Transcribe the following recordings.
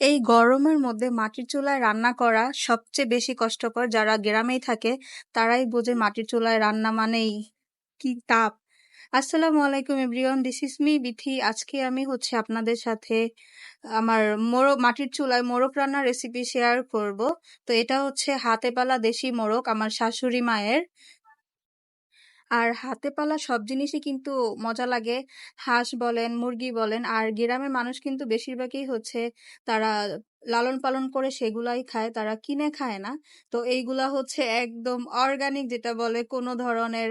এই গরমের মধ্যে মাটির চুলায় রান্না করা সবচেয়ে বেশি কষ্টকর। যারা গ্রামেই থাকে, তারাই বোঝে মাটির চুলায় রান্না মানেই কি তাপ। আসসালামু আলাইকুম everyone, this is me Bithi. আজকে আমি হচ্ছে আপনাদের সাথে আমার মোরগ, মাটির চুলায় মোরগ রান্নার রেসিপি শেয়ার করব। তো এটা হচ্ছে হাতে পালা দেশি মোরগ আমার শাশুড়ি মায়ের। আর হাতে পালা সব জিনিসই কিন্তু মজা লাগে। হাঁস বলেন, মুরগি বলেন, আর গ্রামের মানুষ কিন্তু বেশিরভাগই হচ্ছে তারা লালন পালন করে সেগুলাই খায়, তারা কিনে খায় না। তো এইগুলা হচ্ছে একদম অর্গানিক যেটা বলে কোনো ধরনের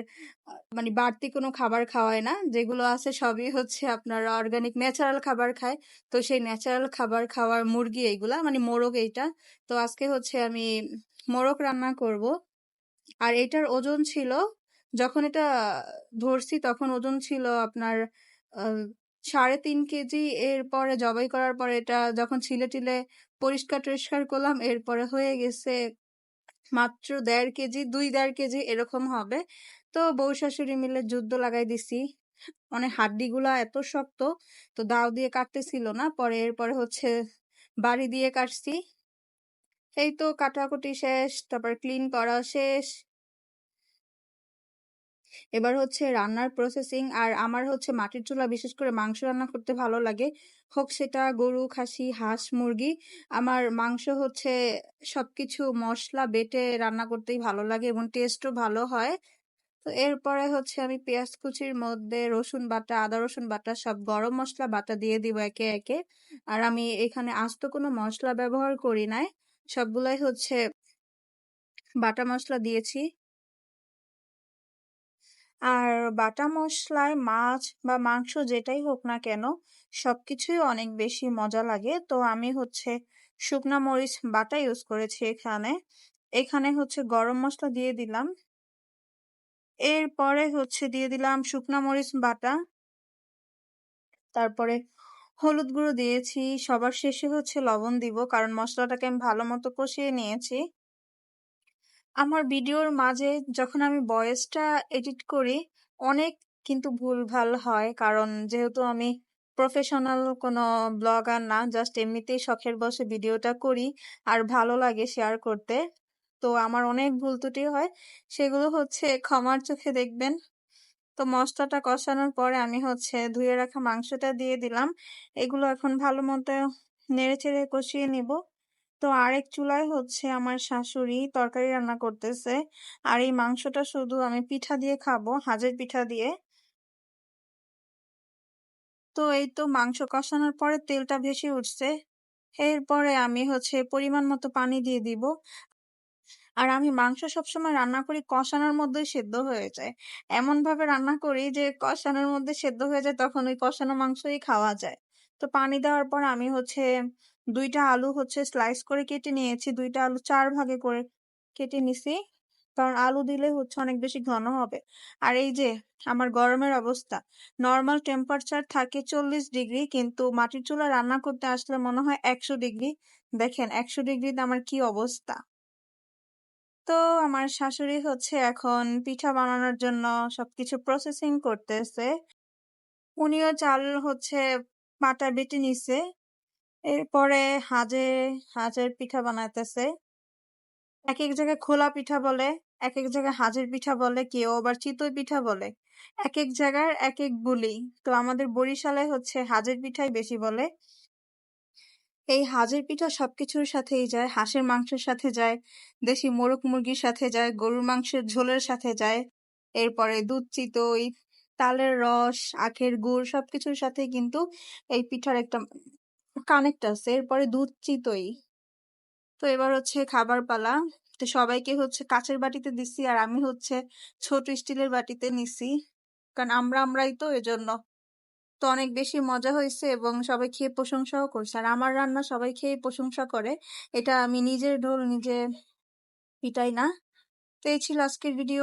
মানে বাড়তি কোনো খাবার খাওয়ায় না। যেগুলো আছে সবই হচ্ছে আপনার অর্গানিক ন্যাচারাল খাবার খায়। তো সেই ন্যাচারাল খাবার খাওয়ার মুরগি এইগুলা মানে মোরগ এইটা। তো আজকে হচ্ছে আমি মোরগ রান্না করব। আর এটার ওজন ছিল যখন এটা ধরছি তখন ওজন ছিল আপনার সাড়ে তিন কেজি। এরপরে জবাই করার পরে এটা যখন ছিলে টিলে পরিষ্কার টরিষ্কার করলাম, এরপরে হয়ে গেছে মাত্র দেড় কেজি, দুই দেড় কেজি এরকম হবে। তো বউ শাশুড়ি মিলে যুদ্ধ লাগাই দিছি। মানে হাড্ডিগুলা এত শক্ত, তো দাও দিয়ে কাটতেছিল না। পরে এরপরে হচ্ছে বাড়ি দিয়ে কাটছি। এই তো কাটাকুটি শেষ, তারপর ক্লিন করা শেষ। এবার হচ্ছে রান্নার প্রসেসিং আর আমার হচ্ছে মাটির চুলা, বিশেষ করে মাংস রান্না করতে ভালো লাগে। হোক সেটা গরু, খাসি, হাঁস, মুরগি, আমার মাংস হচ্ছে সবকিছু মশলা বেটে রান্না করতেই ভালো লাগে এবং টেস্টও ভালো হয়। তো এরপরে হচ্ছে আমি পেঁয়াজ কুচির মধ্যে রসুন বাটা, আদা রসুন বাটা, সব গরম মশলা বাটা দিয়ে দিব একে একে। আর আমি এখানে আস্ত কোনো মশলা ব্যবহার করি নাই। সবগুলাই হচ্ছে বাটা মশলা দিয়েছি। বাটা মশলায় মাছ বা মাংস যেটাই হোক না কেন, সবকিছুই অনেক বেশি মজা লাগে। তো আমি হচ্ছে শুকনা মরিচ বাটা ইউজ করেছি এখানে। এখানে হচ্ছে গরম মশলা দিয়ে দিলাম। এরপরে হচ্ছে দিয়ে দিলাম শুকনা মরিচ বাটা। তারপরে হলুদ গুঁড়ো দিয়েছি। সবার শেষে হচ্ছে লবণ দিব কারণ মশলাটাকে আমি ভালো মতো কষিয়ে নিয়েছি। আমার ভিডিওর মাঝে যখন আমি ভয়েসটা এডিট করি অনেক কিন্তু ভুলভাল হয়। কারণ যেহেতু আমি প্রফেশনাল কোনো ব্লগার না জাস্ট এমনিতেই শখের বসে ভিডিওটা করি আর ভালো লাগে শেয়ার করতে। তো আমার অনেক ভুল ত্রুটি হয়। সেগুলো হচ্ছে ক্ষমার চোখে দেখবেন। তো মশলাটা কষানোর পরে আমি হচ্ছে ধুয়ে রাখা মাংসটা দিয়ে দিলাম। এগুলো এখন ভালো মতো নেড়ে চেড়ে কষিয়ে নিব। তো আরেক চুলায় হচ্ছে আমার শাশুড়ি তরকারি রান্না করতেছে। আর এই মাংসটা শুধু আমি পিঠা দিয়ে খাব, হাজের পিঠা দিয়ে। তো এই তো মাংস কষানোর পরে তেলটা ভেসে উঠছে। এরপরে আমি হচ্ছে পরিমাণ মতো পানি দিয়ে দিব। আর আমি মাংস সবসময় রান্না করি কষানোর মধ্যে সেদ্ধ হয়ে যায়। এমন ভাবে রান্না করি যে কষানোর মধ্যে সেদ্ধ হয়ে যায় তখন ওই কষানো মাংসই খাওয়া যায়। তো পানি দেওয়ার পর আমি হচ্ছে দুইটা আলু হচ্ছে স্লাইস করে কেটে নিয়েছি, দুইটা আলু চার ভাগে করে কেটে নিছি। কারণ আলু দিলে হচ্ছে অনেক বেশি ঘন হবে। আর এই যে আমার গরমের অবস্থা নর্মাল টেম্পারেচার থাকে চল্লিশ ডিগ্রি, কিন্তু মাটির চুলা রান্না করতে আসলে মনে হয় একশো ডিগ্রি। দেখেন, একশো ডিগ্রিতে আমার কি অবস্থা? তো আমার শাশুড়ি হচ্ছে এখন পিঠা বানানোর জন্য সবকিছু প্রসেসিং করতেছে। উনিও চাল হচ্ছে পাটা বেটে নিছে। এরপরে হাজে, হাজের পিঠা বানাইতেছে। এক এক জায়গায় খোলা পিঠা বলে এক এক জায়গায় হাজের পিঠা বলে, কেউ আবার চিতই পিঠা বলে। এক এক জায়গার এক এক বুলি। তো আমাদের বরিশালে হচ্ছে হাজের পিঠাই বেশি বলে। এই হাজের পিঠা সবকিছুর সাথেই যায়, হাঁসের মাংসের সাথে যায়, দেশি মোরগ মুরগির সাথে যায়, গরুর মাংসের ঝোলের সাথে যায়। এরপরে দুধ, চিতই, তালের রস, আখের গুড় সবকিছুর সাথে কিন্তু এই পিঠার একটা কানেক্ট আছে, এরপরে দুধ চিতই। তো এবার হচ্ছে খাবার পালা তো সবাইকে হচ্ছে কাচের বাটিতে দিছি আর আমি হচ্ছে ছোট স্টিলের বাটিতে নিছি। কারণ আমরা, আমরাই তো এজন্য। তো অনেক বেশি মজা হয়েছে এবং সবাই খেয়ে প্রশংসাও করছে। আর আমার রান্না সবাই খেয়ে প্রশংসা করে। এটা আমি নিজের ঢোল নিজে পিটাই না। তো এই ছিল আজকের ভিডিও।